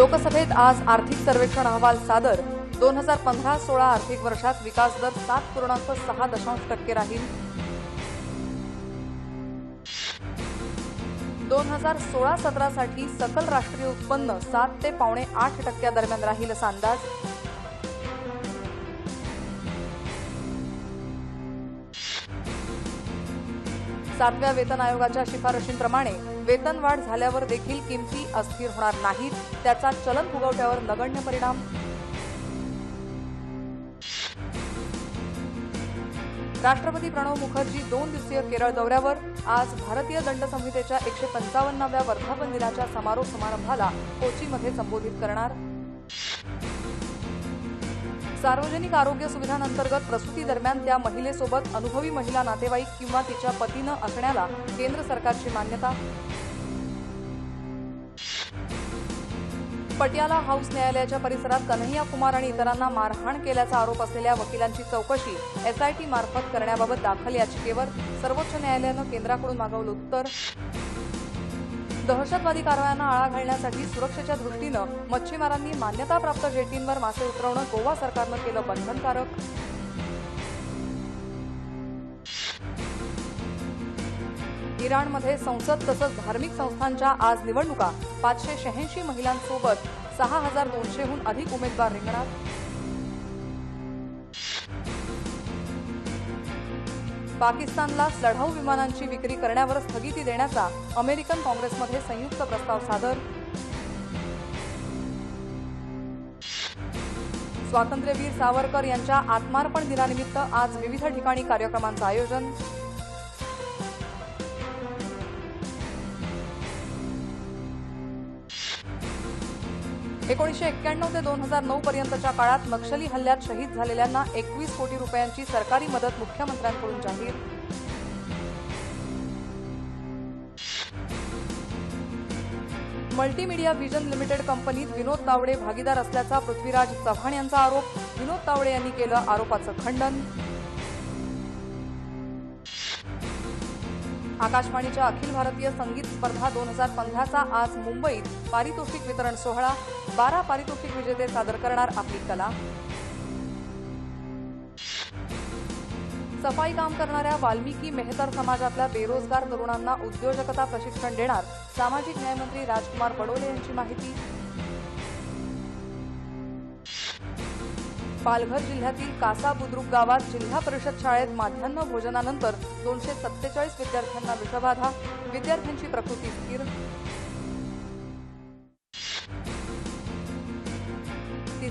लोकसभेत आज आर्थिक सर्वेक्षण अहवाल सादर. दोन हजार पंधरा सोळा आर्थिक वर्षात विकास दर सात पूर्णांक सहा दशांश टक्के राहील. दोन हजार सोळा सतरासाठी सकल राष्ट्रीय उत्पन्न सात ते पावणे आठ टक्क्यादरम्यान राहील असा अंदाज. सातव्या वेतन आयोगाच्या शिफारशींप्रमाणे वेतनवाढ झाल्यावर देखील किमती अस्थिर होणार नाहीत. त्याचा चलन फुगवट्यावर नगण्य परिणाम. राष्ट्रपती प्रणव मुखर्जी दोन दिवसीय केरळ दौऱ्यावर. आज भारतीय दंड संहितेच्या एकशे पंचावन्नाव्या वर्धापन दिनाच्या समारोप समारंभाला कोचीमध्ये संबोधित करणार. सार्वजनिक आरोग्य सुविधांअंतर्गत प्रसूतीदरम्यान त्या महिलेसोबत अनुभवी महिला नातेवाईक किंवा तिच्या पतीनं असण्याला केंद्र सरकारची मान्यता. पटियाला हाऊस न्यायालयाच्या परिसरात कन्हैया कुमार आणि इतरांना मारहाण केल्याचा आरोप असलेल्या वकिलांची चौकशी एसआयटी मार्फत करण्याबाबत दाखल याचिकेवर सर्वोच्च न्यायालयानं केंद्राकडून मागवलं उत्तर. दहशतवादी कारवायांना आळा घालण्यासाठी सुरक्षेच्या दृष्टीनं मच्छीमारांनी मान्यताप्राप्त जेटींवर मासे उतरवणं गोवा सरकारनं केलं बंधनकारक. इराणमध्ये संसद तसंच धार्मिक संस्थांच्या आज निवडणुका. पाचशे शहाऐंशी महिलांसोबत सहा हजार दोनशेहून अधिक उमेदवार रिंगणात. पाकिस्तानला लढाऊ विमानांची विक्री करण्यावर स्थगिती देण्याचा अमेरिकन काँग्रेसमध्ये संयुक्त प्रस्ताव सादर. स्वातंत्र्यवीर सावरकर यांच्या आत्मार्पण दिनानिमित्त आज विविध ठिकाणी कार्यक्रमांचं आयोजन. एकोणीसशे एक्क्याण्णव ते दोन हजार नऊ पर्यंतच्या काळात नक्षली हल्ल्यात शहीद झालेल्यांना एकवीस कोटी रुपयांची सरकारी मदत मुख्यमंत्र्यांकडून जाहीर. मल्टीमीडिया व्हिजन लिमिटेड कंपनीत विनोद तावडे भागीदार असल्याचा पृथ्वीराज चव्हाण यांचा आरोप विनोद तावडे यांनी केलं आरोपाचं खंडन. आकाशवाणीच्या अखिल भारतीय संगीत स्पर्धा दोन हजार पंधराचा आज मुंबईत पारितोषिक वितरण सोहळा. बारा पारितोषिक विजेते सादर करणार आपली कला. सफाई काम करणाऱ्या वाल्मिकी मेहतर समाजातल्या बेरोजगार तरुणांना उद्योजकता प्रशिक्षण देणार सामाजिक न्यायमंत्री राजकुमार बडोले यांची माहिती. पालघर जिल्ह्यातील कासा बुद्रुक गावात जिल्हा परिषद शाळेत माध्यान्ह भोजनानंतर दोनशे सत्तेचाळीस विद्यार्थ्यांना विषबाधा. विद्यार्थ्यांची प्रकृती स्थिर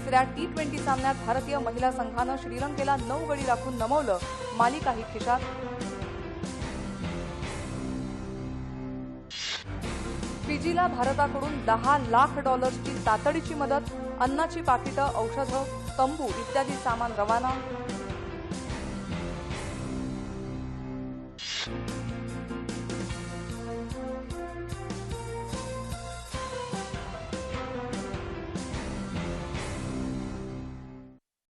तिसऱ्या टी ट्वेंटी सामन्यात भारतीय महिला संघानं श्रीलंकेला नऊ गडी राखून नमवलं. मालिकाही खिशात. फिजीला भारताकडून दहा लाख डॉलर्सची तातडीची मदत अन्नाची पाकिटं औषधं तंबू इत्यादी सामान रवाना